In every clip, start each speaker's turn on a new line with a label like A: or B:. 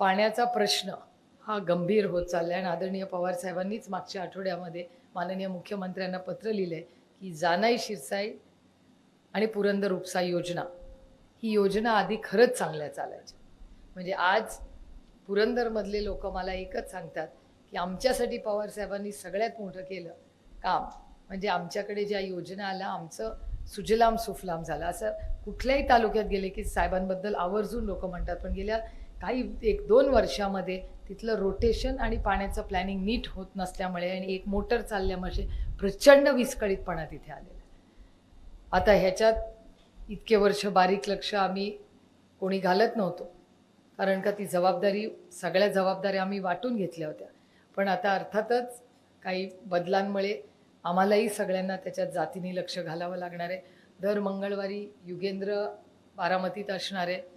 A: पाण्याचा प्रश्न हा गंभीर होत चाललाय. आणि आदरणीय पवार साहेबांनीच मागच्या आठवड्यामध्ये माननीय मुख्यमंत्र्यांना पत्र लिहिलंय की जानाई शिरसाई आणि पुरंदर उपसा योजना ही योजना आधी खरंच चांगल्या चालायच्या. म्हणजे आज पुरंदरमधले लोक मला एकच सांगतात की आमच्यासाठी पवार साहेबांनी सगळ्यात मोठं केलं काम म्हणजे आमच्याकडे ज्या योजना आल्या आमचं सुजलाम सुफलाम झालं. असं कुठल्याही तालुक्यात गेले की साहेबांबद्दल आवर्जून लोक म्हणतात. पण गेल्या काही एक दोन वर्षामध्ये तिथलं रोटेशन आणि पाण्याचं प्लॅनिंग नीट होत नसल्यामुळे आणि एक मोटर चालल्यामुळे प्रचंड विस्कळीतपणा तिथे आलेला आहे. आता ह्याच्यात इतके वर्ष बारीक लक्ष आम्ही कोणी घालत नव्हतो. कारण का ती जबाबदारी सगळ्या जबाबदाऱ्या आम्ही वाटून घेतल्या होत्या. पण आता अर्थातच काही बदलांमुळे आम्हालाही सगळ्यांना त्याच्यात जातीने लक्ष घालावं लागणार आहे. दर मंगळवारी युगेंद्र बारामतीत असणार आहे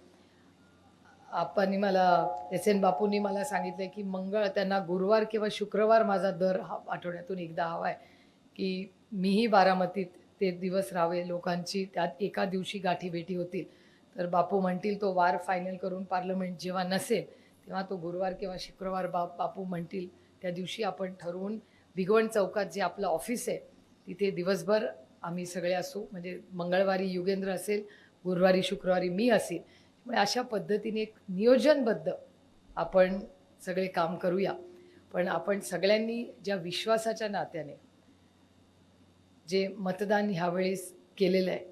A: आपांनी मला एस एन बापूंनी मला सांगितलं की मंगळ त्यांना गुरुवार किंवा शुक्रवार माझा दर हा आठवड्यातून एकदा हवा आहे. की मीही बारामतीत ते दिवस राहावे लोकांची त्यात एका दिवशी गाठीभेटी होतील. तर बापू म्हणतील तो वार फायनल करून पार्लमेंट जेव्हा नसेल तेव्हा तो गुरुवार किंवा शुक्रवार बा बापू म्हणतील त्या दिवशी आपण ठरवून भिगवण चौकात जे आपलं ऑफिस आहे तिथे दिवसभर आम्ही सगळे असू. म्हणजे मंगळवारी युगेंद्र असेल गुरुवारी शुक्रवारी मी असेल त्यामुळे अशा पद्धतीने एक नियोजनबद्ध आपण सगळे काम करूया. पण आपण सगळ्यांनी ज्या विश्वासाच्या नात्याने जे मतदान ह्यावेळेस केलेलं आहे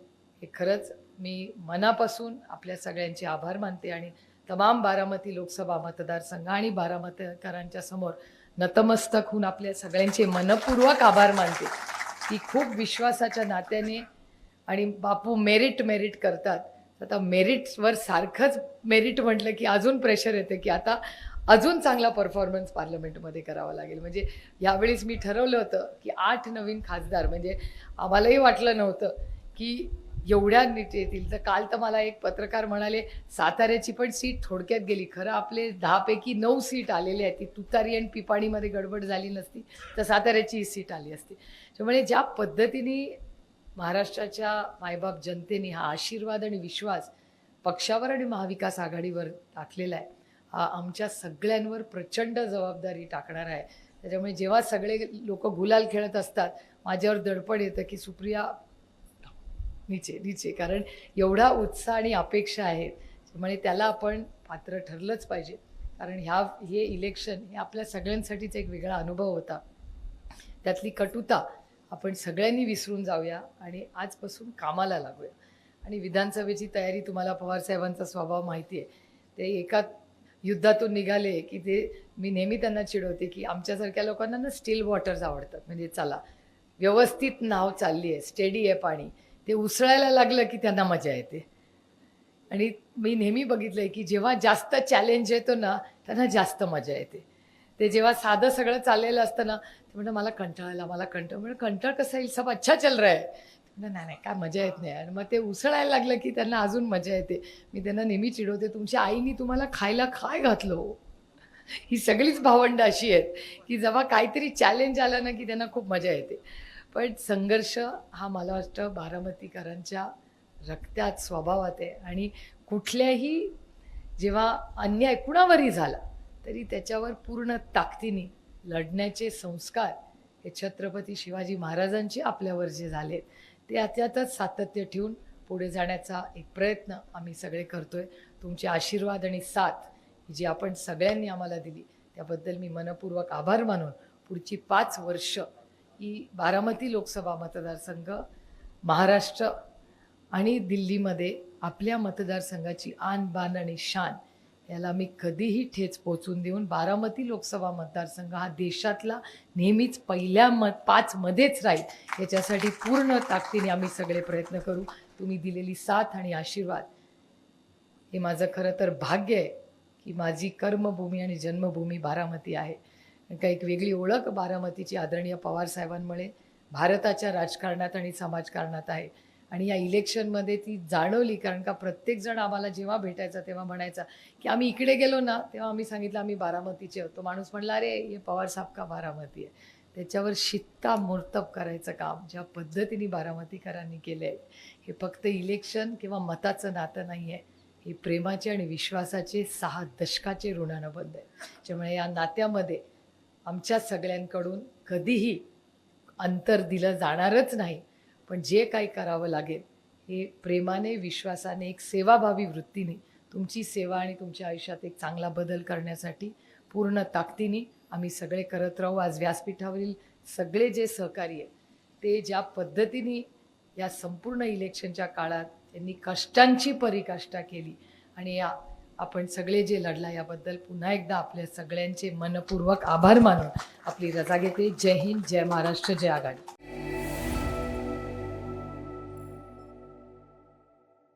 A: हे खरंच मी मनापासून आपल्या सगळ्यांचे आभार मानते आणि तमाम बारामती लोकसभा मतदारसंघ आणि बारामतीकरांच्या समोर नतमस्तक होऊन आपल्या सगळ्यांचे मनपूर्वक आभार मानते. की खूप विश्वासाच्या नात्याने आणि बापू मेरिट मेरिट करतात. आता मेरिट्सवर सारखंच मेरिट म्हटलं की अजून प्रेशर येते की आता अजून चांगला परफॉर्मन्स पार्लमेंटमध्ये करावा लागेल. म्हणजे यावेळेस मी ठरवलं होतं की आठ नवीन खासदार म्हणजे आम्हालाही वाटलं नव्हतं की एवढ्या नीट येतील. तर काल तर मला एक पत्रकार म्हणाले साताऱ्याची पण सीट थोडक्यात गेली. खरं आपले दहापैकी नऊ सीट आलेले आहेत. ती तुतारी आणि पिपाणीमध्ये गडबड झाली नसती तर साताऱ्याची ही सीट आली असती. त्यामुळे ज्या पद्धतीने महाराष्ट्राच्या मायबाप जनतेने हा आशीर्वाद आणि विश्वास पक्षावर आणि महाविकास आघाडीवर टाकलेला आहे. हा आमच्या सगळ्यांवर प्रचंड जबाबदारी टाकणार आहे. त्याच्यामुळे जेव्हा सगळे लोक गुलाल खेळत असतात माझ्यावर दडपण येतं की सुप्रिया नीचे नीचे. कारण एवढा उत्साह आणि अपेक्षा आहेत त्यामुळे त्याला आपण पात्र ठरलंच पाहिजे. कारण ह्या हे इलेक्शन हे आपल्या सगळ्यांसाठीच एक वेगळा अनुभव होता. त्यातली कटुता आपण सगळ्यांनी विसरून जाऊया आणि आजपासून कामाला लागूया. आणि विधानसभेची तयारी तुम्हाला पवारसाहेबांचा स्वभाव माहिती आहे. ते एका युद्धातून निघाले की ते मी नेहमी त्यांना चिडवते की आमच्यासारख्या लोकांना ना स्टील वॉटर्स आवडतात. म्हणजे चला व्यवस्थित नाव चालली आहे स्टेडी आहे पाणी. ते उसळायला लागलं की त्यांना मजा येते. आणि मी नेहमी बघितलं आहे की जेव्हा जास्त चॅलेंज येतो ना त्यांना जास्त मजा येते. ते जेव्हा साधं सगळं चाललेलं असतं ना ते म्हणतं मला कंटाळला मला कंटाळ. म्हणजे कंटाळ कसं येईल? सब अच्छा चल रहा है. नाही नाही काय मजा येत नाही आणि मग ते उसळायला लागलं की त्यांना अजून मजा येते. मी त्यांना नेहमी चिडवते तुमच्या आईनी तुम्हाला खायला काय घातलं हो? ही? सगळीच भावंड अशी आहेत की जेव्हा काहीतरी चॅलेंज आलं ना की त्यांना खूप मजा येते. पण संघर्ष हा मला वाटतं बारामतीकरांच्या रक्त्यात स्वभावात आहे. आणि कुठल्याही जेव्हा अन्याय कुणावरही झाला तरी त्याच्यावर पूर्ण ताकदीने लढण्याचे संस्कार हे छत्रपती शिवाजी महाराजांचे आपल्यावर जे झालेत ते त्यातच सातत्य ठेवून पुढे जाण्याचा एक प्रयत्न आम्ही सगळे करतोय. तुमचे आशीर्वाद आणि साथ जी आपण सगळ्यांनी आम्हाला दिली त्याबद्दल मी मनपूर्वक आभार मानून पुढची पाच वर्ष ही बारामती लोकसभा मतदारसंघ महाराष्ट्र आणि दिल्लीमध्ये आपल्या मतदारसंघाची आन बान आणि शान याला मी कधीही ठेच पोचून देऊन बारामती लोकसभा मतदारसंघ हा देशातला नेहमीच पहिल्या मत पाचमध्येच राहील. याच्यासाठी पूर्ण ताकदीने आम्ही सगळे प्रयत्न करू. तुम्ही दिलेली साथ आणि आशीर्वाद. हे माझं खरं तर भाग्य आहे की माझी कर्मभूमी आणि जन्मभूमी बारामती आहे. का एक वेगळी ओळख बारामतीची आदरणीय पवार साहेबांमुळे भारताच्या राजकारणात आणि समाजकारणात आहे. आणि या इलेक्शनमध्ये ती जाणवली कारण का प्रत्येकजण आम्हाला जेव्हा भेटायचा तेव्हा म्हणायचा की आम्ही इकडे गेलो ना तेव्हा आम्ही सांगितलं आम्ही बारामतीचे होतो माणूस म्हणला अरे हे पवार साहेब का बारामती आहे? त्याच्यावर शिक्कामोर्तब करायचं काम ज्या पद्धतीने बारामतीकरांनी केलं आहे हे फक्त इलेक्शन किंवा मताचं नातं नाही आहे हे प्रेमाचे आणि विश्वासाचे सहा दशकाचे ऋणानुबंध आहे. त्यामुळे या नात्यामध्ये आमच्या सगळ्यांकडून कधीही अंतर दिलं जाणारच नाही. पण जे काही करावं लागेल हे प्रेमाने विश्वासाने एक सेवाभावी वृत्तीने तुमची सेवा आणि तुमच्या आयुष्यात एक चांगला बदल करण्यासाठी पूर्ण ताकदीने आम्ही सगळे करत राहू. आज व्यासपीठावरील सगळे जे सहकारी आहेत ते ज्या पद्धतीने या संपूर्ण इलेक्शनच्या काळात त्यांनी कष्टांची परिकाष्ठा केली आणि या आपण सगळे जे लढला याबद्दल पुन्हा एकदा आपल्या सगळ्यांचे मनपूर्वक आभार मानून आपली रजा घेते. जय हिंद जय महाराष्ट्र जय आघाडी.